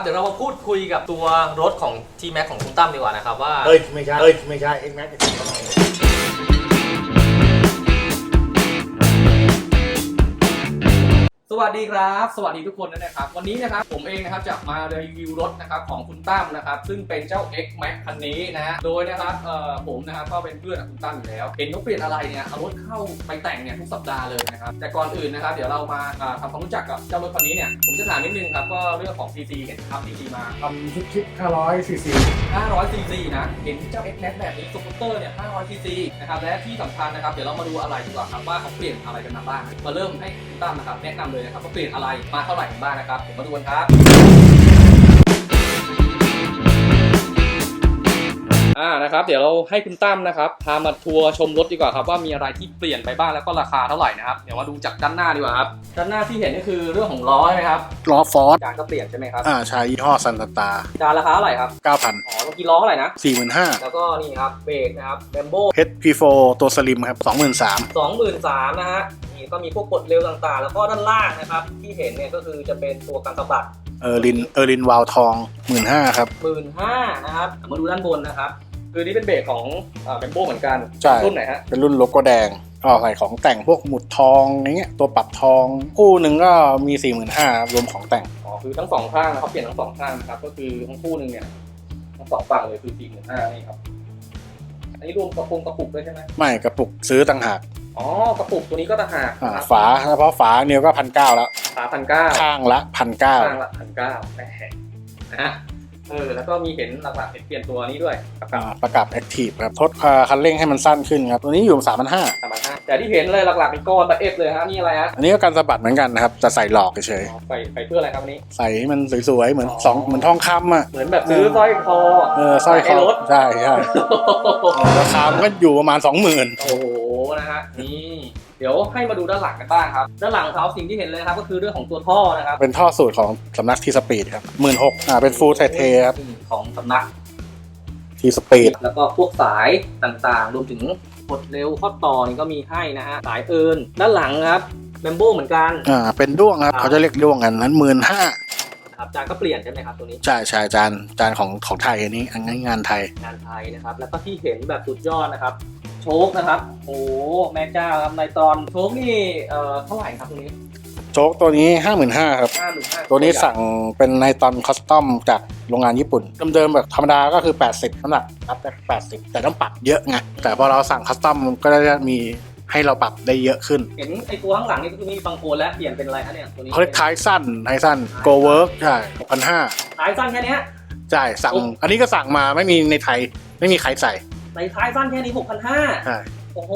เดี๋ยวเรามาพูดคุยกับตัวรถของ T Max ของคุณตั้มดีกว่านะครับว่าเอ้ย ไม่ใช่เอ้ย ไม่ใช่ X Max สวัสดีครับ สวัสดีทุกคนด้วยนะครับ วันนี้นะครับผมเองนะครับจะมารีวิวรถนะครับของคุณตั้มนะครับ ซึ่งเป็นเจ้า X Max คันนี้นะฮะโดยนะครับเอ่อผมนะครับก็เป็นเพื่อนกับคุณตั้มอยู่แล้ว เห็นเขาเปลี่ยนอะไรเนี่ยเอารถเข้าไปแต่งเนี่ยทุกสัปดาห์เลยนะครับ แต่ก่อนอื่นนะครับเดี๋ยวเรามาอ่าทำความรู้จักกับเจ้ารถคันนี้เนี่ยผมจะถามนิดนึงครับก็เรื่องของ CC เห็นครับ CC มา ทำชุดคิด500ซีซี500 cc นะ เห็นเจ้า X Max แบบนี้สกูตเตอร์เนี่ย500 cc นะครับและที่สำคัญนะครับเดี๋ยวเรามาดูอะไรดีกว่าครับว่าเขาเปลี่ยนอะไรกันมาบ้างมาเริ่มให้คุณตั้มนะครับแนะนำเลยนะครับว่าเปลี่ยนอะไรมาเท่าไหร่กันบ้างนะครับผมมาดูกันครับอ่านะครับเดี๋ยวเราให้คุณตั้มนะครับพามาทัวร์ชมรถดีกว่าครับว่ามีอะไรที่เปลี่ยนไปบ้างแล้วก็ราคาเท่าไหร่นะครับเดี๋ยวมาดูจากด้านหน้าดีกว่าครับด้านหน้าที่เห็นก็คือเรื่องของล้อใช่ไหมครับล้อฟอร์ดจานก็เปลี่ยนใช่ไหมครับอ่าใช้ยี่ห้อซันตาตาจานราคาเท่าไหร่ครับ9,000อ๋อเมื่อกี้ล้อเท่าไหร่นะ45,000แล้วก็นี่ครับเบรกนะครับแบมโบ HP4 ตัวสลิมครับ23,000สองหมื่นสามนะฮะ นี่ก็มีพวกกดเร็วต่างๆ แล้วก็ด้านล่างนะครับ ที่เห็นเนี่ยก็คือจะเป็นตัวกันสะบัดเออรินเออรินวาลทอง15,000ครับ หมื่นห้านะครับมาดูด้านบนนะครับ คือนี่เป็นเบรกของแบมโบเหมือนกันใช่ รุ่นไหนฮะเป็นรุ่นโลโก้แดงก็ใส่ของแต่งพวกหมุดทองอย่างเงี้ยตัวปรับทองคู่หนึ่งก็มี45,000ครับรวมของแต่งอ๋อคือทั้งสองข้างนะเขาเปลี่ยนทั้งสองข้างนะครับก็คือทั้งคู่หนึ่งเนี่ยทั้งสองฝั่งเลยคือสี่หมื่นห้านี่ครับอันนี้รวมกระปุกกระปุกด้วยใช่ไหมไม่กระปุกซื้อต่างหาก อ๋อกระปุกตัวนี้ก็ต่างหากอ่าฝาเฉพาะฝาเนียวก็พันเก้าแล้ว ฝาพันเก้าข้างละพันเก้าข้างละพันเก้าแหมนะฮะเออแล้วก็มีเห็นหลักๆเห็นเปลี่ยนตัวนี้ด้วยกับอ่าประกับแอคทีฟครับทดคันเร่งให้มันสั้นขึ้นครับตัวนี้อยู่3,500สามพันห้าแต่ที่เห็นเลยหลักๆเป็นก้อนตะเอฟเลยฮะนี่อะไรฮะอันนี้ก็การสะบัดเหมือนกันนะครับจะใส่หลอกเฉยอ๋อใส่ใส่เพื่ออะไรครับวันนี้ๆใส่ให้มันสวยๆเหมือนอ๋อสองเหมือนทองคำอะเหมือนแบบซื้อสร้อยคอเออสร้อยคใส่อรถใช่ใช่ราคามันก็อยู่ประมาณ20,000โอ้โห นะฮะนี่เดี๋ยวให้มาดูด้านหลังกันบ้างครับ ด้านหลังของเขาสิ่งที่เห็นเลยครับก็คือเรื่องของตัวท่อนะครับเป็นท่อสูตรของสำนักทีสปีดครับหมื่นหกอ่าเป็นฟูลไทเทครับของสำนักทีสปีดแล้วก็พวกสายต่างๆ รวมถึงกดเร็วข้อต่อนี่ก็มีให้นะฮะสายเอินด้านหลังครับแบมโบเหมือนกันอ่าเป็นด้วงครับเขาจะเรียกด้วงกันนั้นหมื่นห้าครับจานก็เปลี่ยนใช่ไหมครับตัวนี้ใช่ใช่จานจานของของไทยอันนี้อันนี้งานไทยงานไทยนะครับ แล้วก็ที่เห็นแบบสุดยอดนะครับ โชคนะครับ โอ้โหแม่เจ้าครับในตอนโชคนี่เอ่อเท่าไหร่ครับตรงนี้โจ๊กตัวนี้ 55,000ครับ ห้าหมื่นห้าตัวนี้สั่งเป็นในตอนคอสตอมจากโรงงานญี่ปุ่น เดิมๆแบบธรรมดาก็คือ 80น้ำหนักรับได้80 แต่ต้องปรับเยอะไง แต่พอเราสั่งคอสตอมก็ได้มีให้เราปรับได้เยอะขึ้นเห็นไอตัวข้างหลังนี่ก็คือมีฟังโกนแล้วเปลี่ยนเป็นอะไรฮะเนี่ยตัวนี้เขาเรียกท้ายสั้นท้ายสั้น go work ใช่6,500 ท้ายสั้นแค่เนี้ย ใช่สั่ง อันนี้ก็สั่งมาไม่มีในไทยไม่มีใครใส่ ในท้ายสั้นแค่นี้หกพันห้าใช่โอ้โห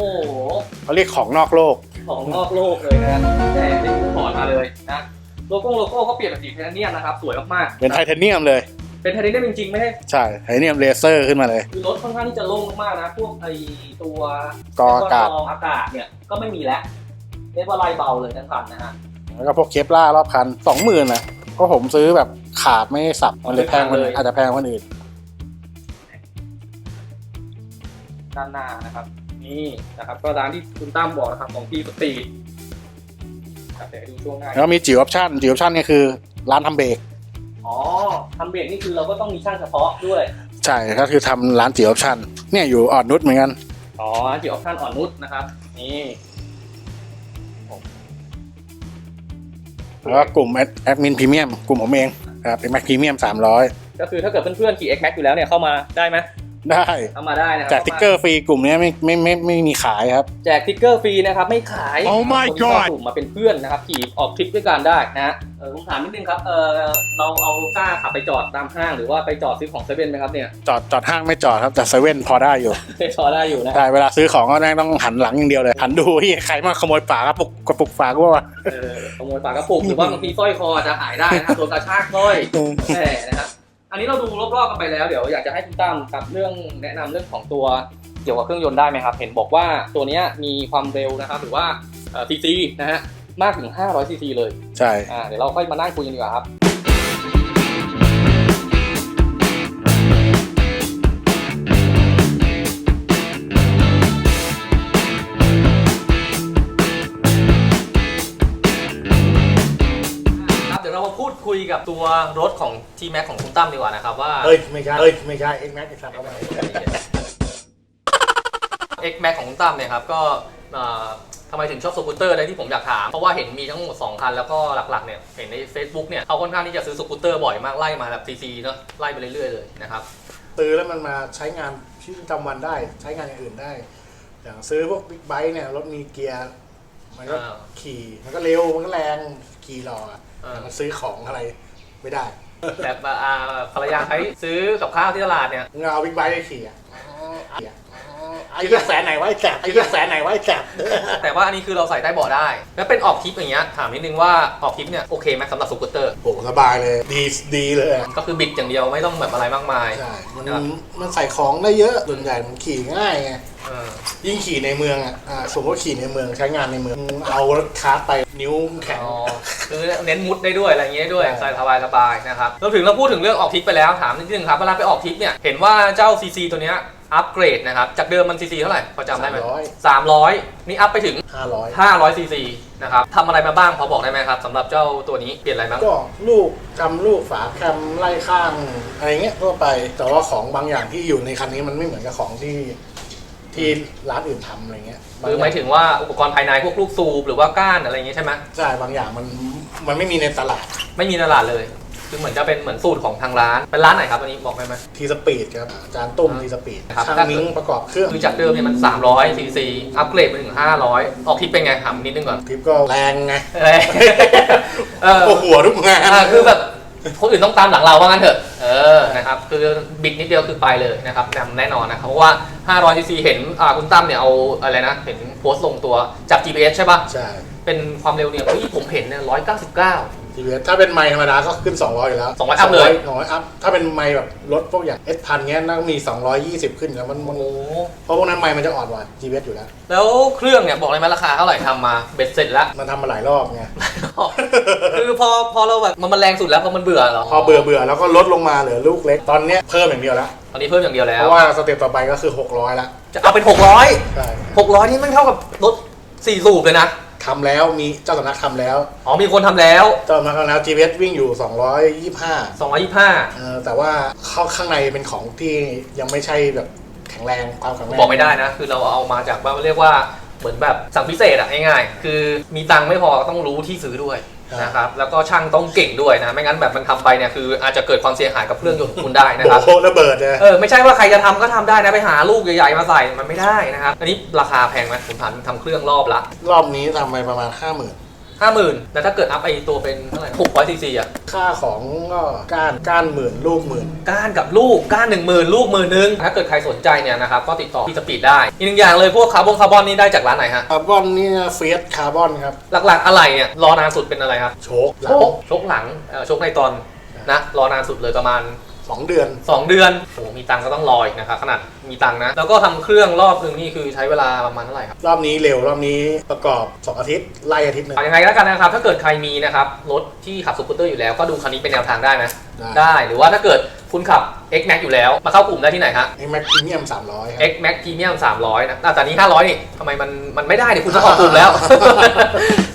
เขาเรียกของนอกโลก ของนอกโลกเลยนะแต่เป็นถอดมาเลยนะ โลโก้โลโก้เขาเปลี่ยนเป็นสีไทเทเนียมนะครับ สวยมากเป็นไทเทเนียมเลย ๆ เป็นไทเทเนียมจริงๆ ไม่ใช่ ใช่ ไทเทเนียมเลเซอร์ขึ้นมาเลย คือรถค่อนข้างที่จะโล่งมากๆนะ พวกไอตัวกออากาศกรองอากาศเนี่ยก็ไม่มีแล้วเรียกว่าไล่เบาเลยทั้งคันนะฮะแล้วก็พวกเคปล่ารอบคันสองหมื่นอะเพราะผมซื้อแบบขาดไม่สับ มันเลยแพงคนอื่นอาจจะแพงคนอื่น ด้านหน้านะครับ นี่นะครับ ก็ร้านที่คุณตั้มบอกนะครับของพี่สตรีทครับเดี๋ยวให้ดูช่วงหน้าแล้วมีจิ๋วออปชั่นจิ๋วออปชั่นนี่คือร้านทำเบรกอ๋อทำเบรกนี่คือเราก็ต้องมีช่างเฉพาะด้วย ใช่ก็คือทำร้านจิ๋วออปชั่นเนี่ยอยู่อ่อนนุชเหมือนกันอ๋อที่ออปชั่นอ่อนนุชนะครับ นี่แล้วก็กลุ่มแอดมินพรีเมียมกลุ่มผมเองครับเป็นแม็กพรีเมียมสามร้อยก็คือถ้าเกิดเพื่อนๆขี่ X Max อยู่แล้วเนี่ยเข้ามาได้ไหม ได้เข้ามาได้นะครัแจกติ๊กเกอร์ฟรีกลุ่มเนี้ยไม่ไม่ไม่ไม่มีขายครับ แจกติ๊กเกอร์ฟรีนะครับไม่ขาย Oh my คนที่เข้ากลุ่มมาเป็นเพื่อนนะครับขี่ออกทริปด้วยกันได้นะฮะเออผมถามนิดนึงครับเออเราเอากล้าขับไปจอดตามห้างหรือว่าไปจอดซื้อของเซเว่นไหมครับเนี่ย จอดจอดห้างไม่จอดครับแต่เซเว่นพอได้อยู่จอดได้อยู่นะใช่เวลาซื้อของก็แน่ต้องหันหลังอย่างเดียวเลยหันดูที่ใครมาขโมยฝากระปุกกระปุกฝากว่าเออขโมยปากกระปุกหรือว่าบางทีสร้อยคอจะหายได้นะครับโดนกระชากสร้อยแน่นะครับ อันนี้เราดูรอบๆกันไปแล้วเดี๋ยวอยากจะให้คุณตั้มกับเรื่องแนะนำเรื่องของตัวเกี่ยวกับเครื่องยนต์ได้ไหมครับ เห็นบอกว่าตัวเนี้ยมีความเร็วนะครับหรือว่าซีซีนะฮะมากถึง500ซีซีเลยใช่ อ่าเดี๋ยวเราค่อยมานั่งคุยกันดีกว่าครับ มาพูดคุยกับตัวรถของ T Max ของคุณตั้มดีกว่านะครับว่าเอ้ย ไม่ใช่ เอ้ยไม่ใช่ X Max ไอ้สัตว์เอาไป X Max ของคุณตั้มเนี่ยครับก็เอ่อทำไมถึงชอบสกูตเตอร์ในที่ผมอยากถาม เพราะว่าเห็นมีทั้งหมด 2 คัน แล้วก็หลักๆเนี่ยเห็นใน Facebook เนี่ยเขาค่อนข้างที่จะซื้อสกูตเตอร์บ่อยมากไล่มาแบบซีซีเนาะไล่ไปเรื่อยๆเลยนะครับ ซื้อแล้วมันมาใช้งานชีวิตประจำวันได้ ใช้งานอย่างอื่นได้ อย่างซื้อพวกบิ๊กไบค์เนี่ยรถมีเกียร์ มันก็อ่า ขี่ มันก็เร็ว มันก็แรง ขี่หล่อ อะอ่ามันซื้อของอะไรไม่ได้แบบอ่าภรรยาใช้ซื้อกับข้าวที่ตลาดเนี่ยมึงเอาบิ๊กไบค์ไปขี่อะขี่อะไอ้เหี้ยแสนไหนวะไอ้แกบไอ้เหี้ยแสนไหนวะไอ้แกบแต่ว่าอันนี้คือเราใส่ใต้เบาะได้ แล้วเป็นออกทริปอย่างเงี้ยถามนิดนึงว่าออกทริปเนี่ยโอเคไหมสำหรับสกูตเตอร์ โอ้สบายเลยดีดีเลยอะก็คือบิดอย่างเดียวไม่ต้องแบบอะไรมากมาย ใช่มันครับมันใส่ของได้เยอะส่วนใหญ่มันขี่ง่ายไงเออ ยิ่งขี่ในเมืองอะอ่าสมมติว่าขี่ในเมืองใช้งานในเมืองเอารถคาร์ทไปนิ้วแข็ง อ๋อคือเน้นมุดได้ด้วยอะไรอย่างเงี้ยด้วยใช่ใส่สบายสบายๆนะครับเราถึงเราพูดถึงเรื่องออกทริปไปแล้วถามนิดนึงครับเวลาไปออกทริปเนี่ยเห็นว่าเจ้า CC ตัวเนี้ยอัปเกรดนะครับจากเดิมมัน CC เท่าไหร่พอจำได้ไหมร้อย300นี่อัพไปถึง ห้าร้อย500 CC นะครับทำอะไรมาบ้างพอบอกได้ไหมครับสำหรับเจ้าตัวนี้เปลี่ยนอะไรบ้างก็ลูกจำลูกฝาแคมไล่ข้างอะไรเงี้ยทั่วไป แต่ว่าของบางอย่างที่อยู่ในคันนี้มันไม่เหมือนกับของที่ ที่ร้านอื่นทำอะไรเงี้ยบคือหมายถึงว่าอุปกรณ์ภายในพวกลูกสูบหรือว่าก้านอะไรอย่างเงี้ยใช่ไหมใช่บางอย่างมันมันไม่มีในตลาดไม่มีตลาดเลย คือเหมือนจะเป็นเหมือนสูตรของทางร้าน เป็นร้านไหนครับอันนี้บอกได้ไหม ทีสปีดครับอาจารย์ตุ้มอ่าทีสปีดครับ ช่างมิ้งประกอบเครื่องคือจากเดิมเนี่ยมัน300 cc อัปเกรดไปถึง 500 ออกทริปเป็นไงถามนิดนึงก่อนคลิปก็แรงไง เออ เออโอ้โหทุกงาน อ่าคือแบบ คนอื่นต้องตามหลังเราว่างั้นเถอะ เออ นะครับ คือบิดนิดเดียวคือไปเลยนะครับนำแน่นอนนะครับ เพราะว่า 500 cc เห็นอ่าคุณตั้มเนี่ยเอาอะไรนะ เห็นโพสต์ลงตัวจาก GPS ใช่ปะใช่ เป็นความเร็วเนี่ยเฮ้ยผมเห็นเนี่ย199 ทีวีถ้าเป็นไมค์ธรรมดาก็ขึ้น 200อยู่แล้ว200อัพเลย 200อัพถ้าเป็นไมค์แบบรถพวกอย่าง S พันเงี้ยน่ามี 220 ขึ้นแล้วมันมันโอ้โหเพราะพวกนั้นไมค์มันจะอ่อนกว่า GPS อยู่แล้ว แล้วเครื่องเนี่ยบอกเลยไหมราคาเท่าไหร่ทำมาเบ็ดเสร็จแล้ว มันทำมาหลายรอบไงคือพอพอเราแบบมันมันแรงสุดแล้วพอมันเบื่อเหรอพอเบื่อเบื่อแล้วก็ลดลงมาเหลือลูกเล็กตอนเนี้ยเพิ่มอย่างเดียวแล้วตอนนี้เพิ่มอย่างเดียวแล้เพวราะว่าสเต็ปต่อไปก็คือ 600แล้วจะเอาเป็น 600 ใช่600นี่มันเท่ากับรถ4สูบเลยนะ ทำแล้วมีเจ้าสำนักทำแล้ว อ๋อมีคนทำแล้ว เจ้าสำนักทำแล้ว GPS วิ่งอยู่ 225 225เออแต่ว่าเข้าข้างในเป็นของที่ยังไม่ใช่แบบแข็งแรงความแข็งแรงบอกไม่ได้นะ คือเราเอามาจากว่าเรียกว่าเหมือนแบบสั่งพิเศษอะง่ายๆคือมีตังค์ไม่พอต้องรู้ที่ซื้อด้วย นะครับแล้วก็ช่างต้องเก่งด้วยนะ ไม่งั้นแบบมันทำไปเนี่ยคืออาจจะเกิดความเสียหายกับเครื่องยนต์ของคุณได้นะครับโอ้โหระเบิดเลยเออไม่ใช่ว่าใครจะทำก็ทำได้นะไปหาลูกใหญ่ๆมาใส่มันไม่ได้นะครับอันนี้ราคาแพงไหมผมถามทำเครื่องรอบละรอบนี้ทำไปประมาณ50,000ห้าหมื่นแล้วถ้าเกิดอัพไอตัวเป็นเท่าไหร่หกร้อยซีซีอะค่าของก็ก้านก้านหมื่นลูกหมื่น ก้านกับลูกก้านหนึ่งหมื่นลูกหมื่นนึงถ้าเกิดใครสนใจเนี่ยนะครับก็ติดต่อที่สปีดได้ อีกหนึ่งอย่างเลยพวกคาร์บอนคาร์บอนนี่ได้จากร้านไหนฮะ คาร์บอนนี่เฟียสคาร์บอนครับ หลักๆอะไรเนี่ยรอนานสุดเป็นอะไรครับ โชคหลัโชงคโชคหลังเอ่อโชคในตอนนะรอนานสุดเลยประมาณ สองเดือน2เดือนโอ้โหมีตังค์ก็ต้องรออีกนะครับขนาดมีตังค์นะ แล้วก็ทำเครื่องรอบหนึ่งนี่คือใช้เวลาประมาณเท่าไหร่ครับ รอบนี้เร็วรอบนี้ประกอบ 2 อาทิตย์ไล่อาทิตย์หนึ่ง เอายังไงก็แล้วกันนะครับ ถ้าเกิดใครมีนะครับรถที่ขับสกูตเตอร์อยู่แล้ว ก็ดูคันนี้เป็นแนวทางได้ไหมได้ได้ หรือว่าถ้าเกิดคุณขับ X Max อยู่แล้ว มาเข้ากลุ่มได้ที่ไหนฮะ ไอ้แม็กพรีเมียมสามร้อยครับ X Max Premium 300 นะอะแต่นี้ 500 นี่ทำไมมันมันไม่ได้เดี๋ยวคุณจะออกกลุ่มแล้ว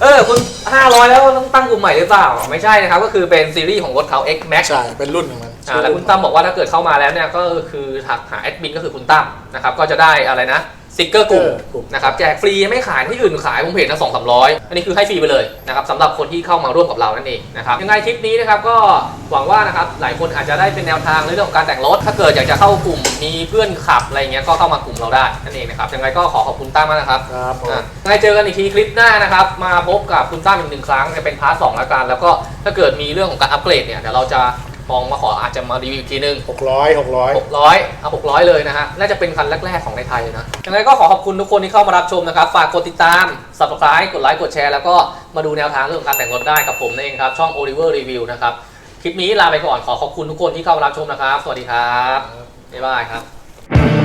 เออ คุณ 500 แล้วต้องตั้งกลุ่มใหม่หรือเปล่า ไม่ใช่นะครับ ก็คือเป็นซีรีส์ของรถเขา X Max ใช่ เป็นรุ่นของมัน อ่าแล้วคุณตั้มบอกว่าถ้าเกิดเข้ามาแล้วเนี่ยก็คือถักหาแอดมินก็คือคุณตั้มนะครับก็จะได้อะไรนะสติกเกอร์กลุ่มกลุ่ม นะครับแจกฟรีไม่ขายที่อื่นขายผมเห็นนะสองสามร้อยอันนี้คือให้ฟรีไปเลยนะครับสำหรับคนที่เข้ามาร่วมกับเรานั่นเองนะครับยังไงคลิปนี้นะครับก็หวังว่านะครับหลายคนอาจจะได้เป็นแนวทางในเรื่องของการแต่งรถ ถ้าเกิดอยากจะเข้ากลุ่มมีเพื่อนขับอะไรเงี้ยก็เข้ามากลุ่มเราได้นั่นเองนะครับยังไงก็ขอขอบคุณตั้มมากนะครับ ครับผม อะยังไงเจอกันอีกทีคลิปหน้านะครับ มาพบกับคุณตั้มอีกหนึ่งครั้งจะเป็นพาร์ทสองแล้วกัน แล้วก็ถ้าเกิดมีเรื่องของการอัปเกรดเนี่ยเดี๋ยวเราจะ มองมาขออาจจะมารีวิวอีกทีนึง หกร้อยหกร้อย 600เอา600 เลยนะฮะ น่าจะเป็นคันแรก ๆ ของในไทยนะยังไงก็ขอขอบคุณทุกคนที่เข้ามารับชมนะครับ ฝากกดติดตาม subscribe กดไลค์ กดแชร์ แล้วก็มาดูแนวทางเรื่องของการแต่งรถได้กับผมนั่นเองครับ ช่อง Oliver Review นะครับ คลิปนี้ลาไปก่อน ขอขอบคุณทุกคนที่เข้ามารับชมนะครับ สวัสดีครับ บ๊ายบายครับ